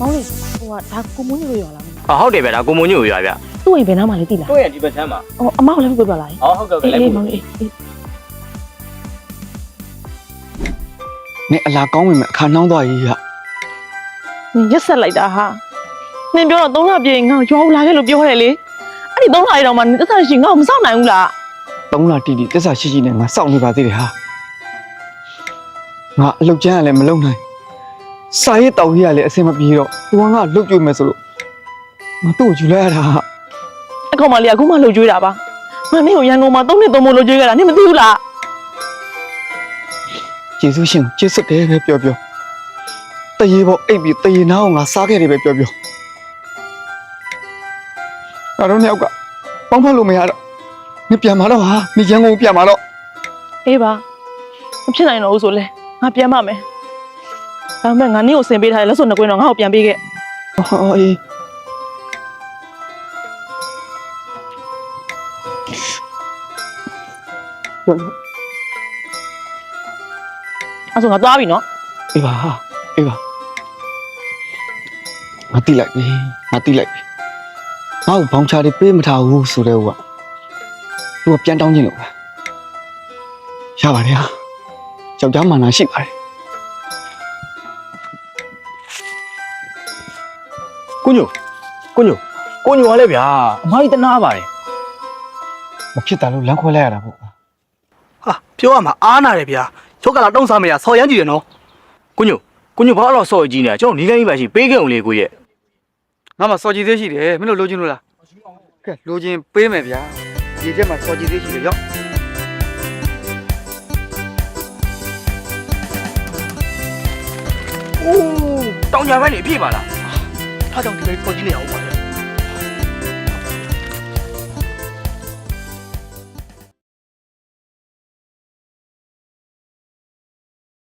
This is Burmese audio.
မောင်လေးဟိုကဒါကိုမွန်းညိုရောလားမဟောဟုတ်တယ်ဗျာဒါကိုမွန်ညိုရွာဗျသူ့အိမ်ဘယ်နားမှာလဲသိလားတို့ရဲ့ဒီဘက်ချမ်းမှာဟိုအမောင်လည်းပြပြလာရင်ဟောဟုတ်ကဲ့အေးလိုက်အေးပို့မောင်လေးအေးနင်အလားကောင်းဝင်မဲ့အခါနှောင်းသွားရေးရနင်ရက်ဆက်လိုက်တာဟာနင်ပြောတော့၃လပြည့်ငါ့ကိုရွာဦးလာခဲ့လို့ပြောတယ်လေအဲ့ဒီ၃လရေတောင်မှနင်သက်သာရှင်ငါ့ကိုမစောင့်နိုင်ဘူးလားသုံးလတီတီတစ္ဆာရှိရှိနဲ့ငါစောင့်နေပါသေးတယ်ဟာငါအလုတ်ကျန်းရလည်းမလုံနိုင် စာရေးတောက်ရေးရလည်းအဆင်မပြေတော့သူကငါလုတ်ကြွေးမယ်ဆိုလို့ငါသူ့ကိုယူလိုက်ရတာဟာ အကောင်မလေးကအခုမှလှုပ်ကြွေးတာပါငါနင်ကိုရန်ကုန်မှာ၃နှစ်သုံးမို့လှုပ်ကြွေးခဲ့တာနင်မသိဘူးလား ယေရှုရှင်ကိုကျေးဇူးတယ်ပဲပြောပြောတရေပေါ်အိပ်ပြီးတရေနာအောင်ငါစားခဲ့တယ်ပဲပြောပြောငါတို့နှစ်ယောက်ကပေါင်းဖက်လို့မရတော့နေပြန်มาတော့ဟာနေရန်ကုန်ပြန်มาတော့ အေးပါမဖြစ်နိုင်တော့ဘူးဆိုလဲငါပြန်မမယ် ဒါပေမဲ့ငါနင့်ကိုဆင်ပေးထားတယ်လက်စွပ်နှစ်ကွင်းတော့ငါ့ကိုပြန်ပေးခဲ့ဟောအေးပြောလို့အဲ့ဆိုငါသွားပြီနော်အေးပါဟာအေးပါငါတိလိုက်ပြီငါတိလိုက်ပြီငါ့ကိုဘောင်ချတွေပေးမထားဘူးဆိုတဲ့ဟိုကသူကပြန်တောင်းခြင်းလို့ပဲရပါတယ်ဟာယောက်ျားမာနာရှိပါတယ် ကိုညိုကိုညိုကိုညိုကလည်းဗျာအမားကြီးတနာပါတယ်မဖြစ်တာလို့လမ်းခွဲလိုက်ရတာပေါ့ဟာပြောရမှာအားနာတယ်ဗျာချုပ်ကလာတုံးစားမရဆော်ရမ်းကြည့်တယ်နော်ကိုညိုကိုညိုဘာလို့ဆော်ကြီးနေတာကျွန်တော်နီးကန်းကြီးပါရှိပေးခဲ့အောင်လေကိုရဲ့ငါမှစော်ကြည်သေးရှိတယ်မင်းတို့လိုချင်လို့လားကဲလိုချင်ပေးမယ်ဗျာဒီချက်မှာစော်ကြည်သေးရှိတယ်ရောက်အိုးတောင်ညာဘက်နေပြည့်ပါလား ထားကြောင့်ဒီလိုပေါ်ကြီးနေအောင်ပါ